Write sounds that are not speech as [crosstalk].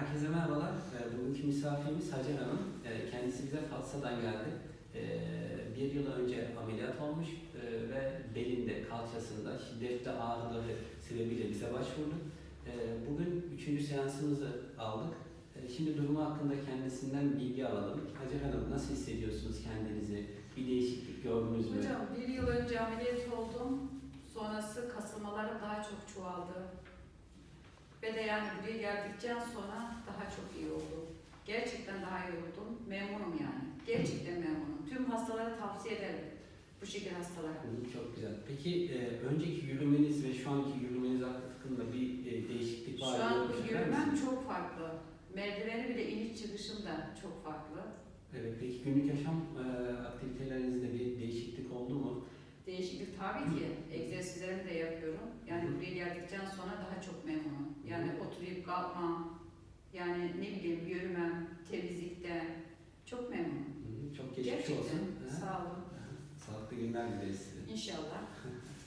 Herkese merhabalar. Ee, Bugünkü misafirimiz Hacer Hanım. Ee, Kendisi bize Fatsa'dan geldi. Ee, Bir yıl önce ameliyat olmuş ve belinde, kalçasında şiddetli ağrıları sebebiyle bize başvurdu. Bugün üçüncü seansımızı aldık. Şimdi durumu hakkında kendisinden bilgi alalım. Hacer Hanım nasıl hissediyorsunuz kendinizi? Bir değişiklik gördünüz mü? Hocam bir yıl önce ameliyat oldum. Sonrası kasılmalarım daha çok çoğaldı. Ve yani buraya geldikten sonra daha çok iyi oldu. Gerçekten daha iyi oldum. Memnunum yani. Gerçekten memnunum. Tüm hastalara tavsiye ederim. Bu şekil hastalara. Çok güzel. Peki e, önceki yürümeniz ve şu anki yürümeniz hakkında bir e, değişiklik var Şu mı? an bu yürümem çok farklı. Merdiveni bile iniş çıkışım da çok farklı. Evet, peki günlük yaşam e, aktivitelerinizde bir değişiklik oldu mu? Değişiklik tabii ki. Egzersizlerimi de yapıyorum. Yani buraya geldikten sonra daha çok memnunum. Yani kalkmam, yani ne bileyim yürümem, temizlikte çok memnunum. Çok geçmiş Gerçekten. olsun. Sağ olun. Sağlıklı günler dileriz size. İnşallah. [laughs]